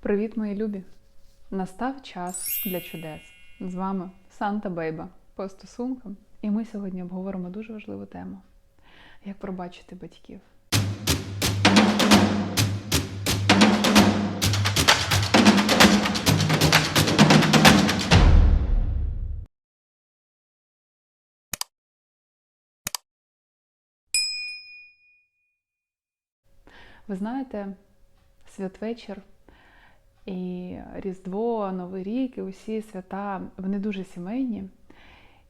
Привіт, мої любі! Настав час для чудес. З вами Санта Бейба по стосункам. І ми сьогодні обговоримо дуже важливу тему: як пробачити батьків. Ви знаєте, святвечір і Різдво, Новий рік, і усі свята вони дуже сімейні.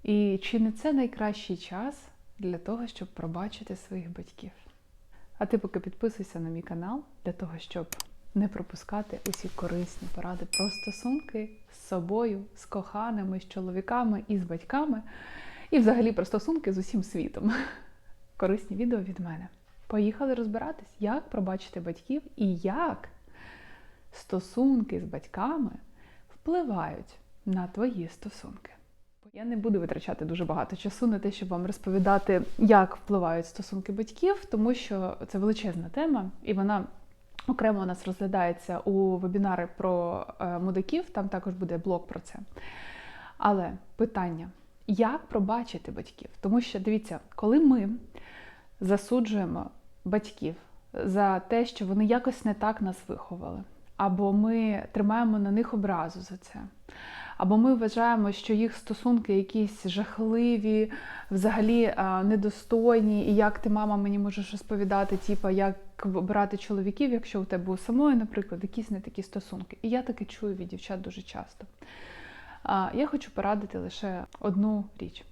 І чи не це найкращий час для того, щоб пробачити своїх батьків? А ти поки підписуйся на мій канал для того, щоб не пропускати усі корисні поради про стосунки з собою, з коханими, з чоловіками і з батьками, і взагалі про стосунки з усім світом. Корисні відео від мене. Поїхали розбиратись, як пробачити батьків і як стосунки з батьками впливають на твої стосунки. Я не буду витрачати дуже багато часу на те, щоб вам розповідати, як впливають стосунки батьків, тому що це величезна тема, і вона окремо у нас розглядається у вебінари про е, мудаків, там також буде блог про це. Але питання: як пробачити батьків? Тому що дивіться, коли ми засуджуємо батьків за те, що вони якось не так нас виховали, або ми тримаємо на них образу за це. Або ми вважаємо, що їх стосунки якісь жахливі, взагалі недостойні, і як ти, мама, мені можеш розповідати, типу, як брати чоловіків, якщо у тебе у самої, наприклад, якісь не такі стосунки. І я таке чую від дівчат дуже часто. Я хочу порадити лише одну річ.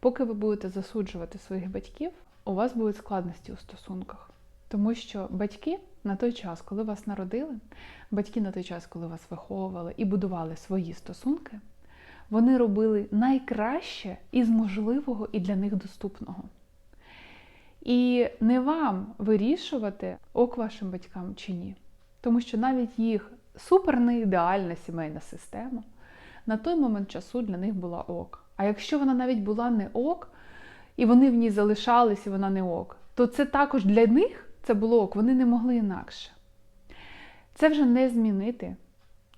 Поки ви будете засуджувати своїх батьків, у вас будуть складності у стосунках. Тому що батьки на той час, коли вас народили, батьки на той час, коли вас виховували і будували свої стосунки, вони робили найкраще із можливого і для них доступного. І не вам вирішувати, ок вашим батькам чи ні. Тому що навіть їх супер неідеальна сімейна система на той момент часу для них була ок. А якщо вона навіть була не ок, і вони в ній залишались, і вона не ок, то це також для них це було ок, вони не могли інакше. Це вже не змінити.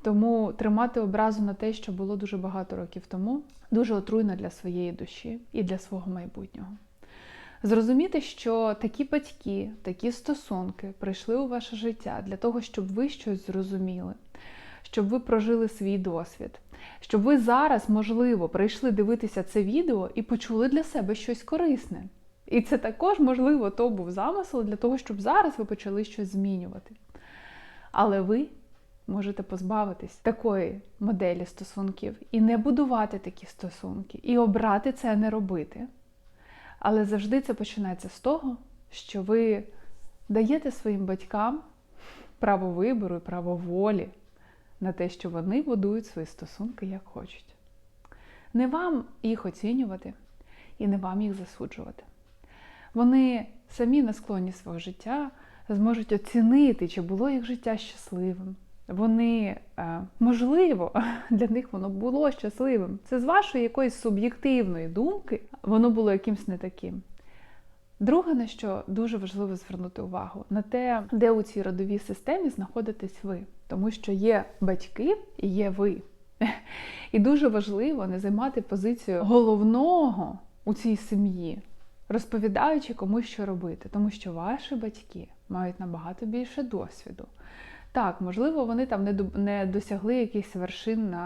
Тому тримати образу на те, що було дуже багато років тому, дуже отруйно для своєї душі і для свого майбутнього. Зрозуміти, що такі батьки, такі стосунки прийшли у ваше життя для того, щоб ви щось зрозуміли, щоб ви прожили свій досвід, щоб ви зараз, можливо, прийшли дивитися це відео і почули для себе щось корисне. І це також, можливо, то був замисел для того, щоб зараз ви почали щось змінювати. Але ви можете позбавитись такої моделі стосунків і не будувати такі стосунки, і обрати це не робити. Але завжди це починається з того, що ви даєте своїм батькам право вибору і право волі на те, що вони будують свої стосунки як хочуть. Не вам їх оцінювати і не вам їх засуджувати. Вони самі на склоні свого життя зможуть оцінити, чи було їх життя щасливим. Вони, е, можливо, для них воно було щасливим. Це з вашої якоїсь суб'єктивної думки, воно було якимсь не таким. Друге, на що дуже важливо звернути увагу, на те, де у цій родовій системі знаходитесь ви. Тому що є батьки і є ви. І дуже важливо не займати позицію головного у цій сім'ї, розповідаючи комусь, що робити, тому що ваші батьки мають набагато більше досвіду. Так, можливо, вони там не досягли якихось вершин,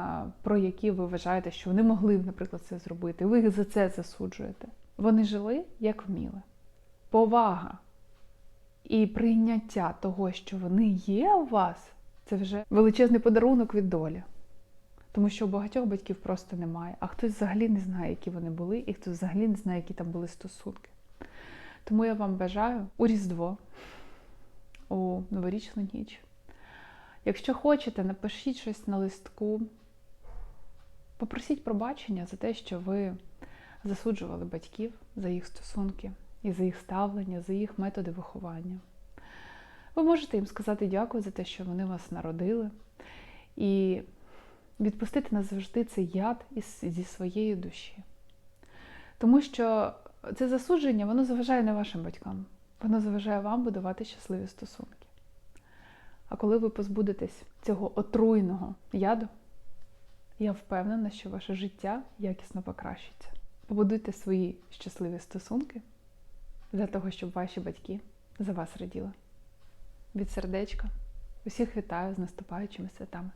про які ви вважаєте, що вони могли б, наприклад, це зробити. Ви їх за це засуджуєте. Вони жили як вміли. Повага і прийняття того, що вони є у вас, це вже величезний подарунок від долі. Тому що у багатьох батьків просто немає, а хтось взагалі не знає, які вони були, і хтось взагалі не знає, які там були стосунки. Тому я вам бажаю у Різдво, у новорічну ніч. Якщо хочете, напишіть щось на листку, попросіть пробачення за те, що ви засуджували батьків за їх стосунки і за їх ставлення, за їх методи виховання. Ви можете їм сказати дякую за те, що вони вас народили, і відпустити назавжди цей яд зі своєї душі. Тому що це засудження, воно заважає не вашим батькам, воно заважає вам будувати щасливі стосунки. А коли ви позбудетесь цього отруйного яду, я впевнена, що ваше життя якісно покращиться. Побудуйте свої щасливі стосунки для того, щоб ваші батьки за вас раділи. Від сердечка усіх вітаю з наступаючими святами.